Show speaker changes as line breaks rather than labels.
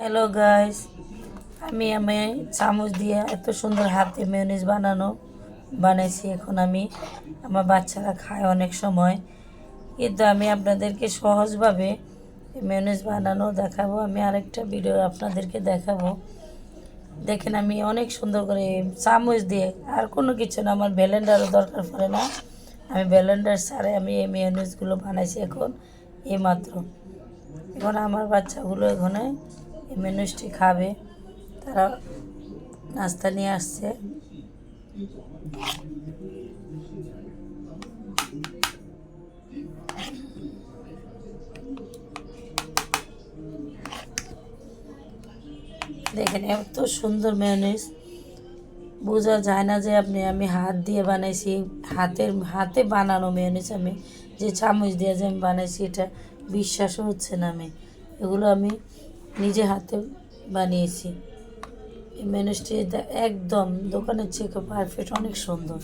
Hello guys আমি আমি চামচ দিয়ে এত সুন্দর হাতে মেয়নিজ বানানো বানাইছি এখন আমি। আমার বাচ্চারা খায় অনেক সময়। কিন্তু আমি আপনাদেরকে সহজভাবে মেয়নিজ বানানো দেখাবো। আমি আরেকটা ভিডিও আপনাদেরকে দেখাবো। দেখেন আমি অনেক সুন্দর করে চামচ দিয়ে, আর কোনো কিছু না, আমার ব্যালেন্ডারও দরকার পড়ে না। আমি ব্যালেন্ডার সারে আমি এই মেয়নিজগুলো বানাইছি এখন এইমাত্র এখন আমার বাচ্চাগুলো এখানে এই খাবে। তারা নাস্তা নিয়ে আসছে। দেখেন, এত সুন্দর মেয়নিজ বোঝা যায় না যে আপনি, আমি হাত দিয়ে বানাইছি, হাতের, হাতে বানানো মেয়নিজ আমি, যে চামচ দিয়ে যে আমি বানাইছি, এটা বিশ্বাসও হচ্ছে না আমি। এগুলো আমি নিজে হাতে বানিয়েছি। এই ম্যানেজটি একদম দোকানের চেয়ে পারফেক্ট অনেক সুন্দর।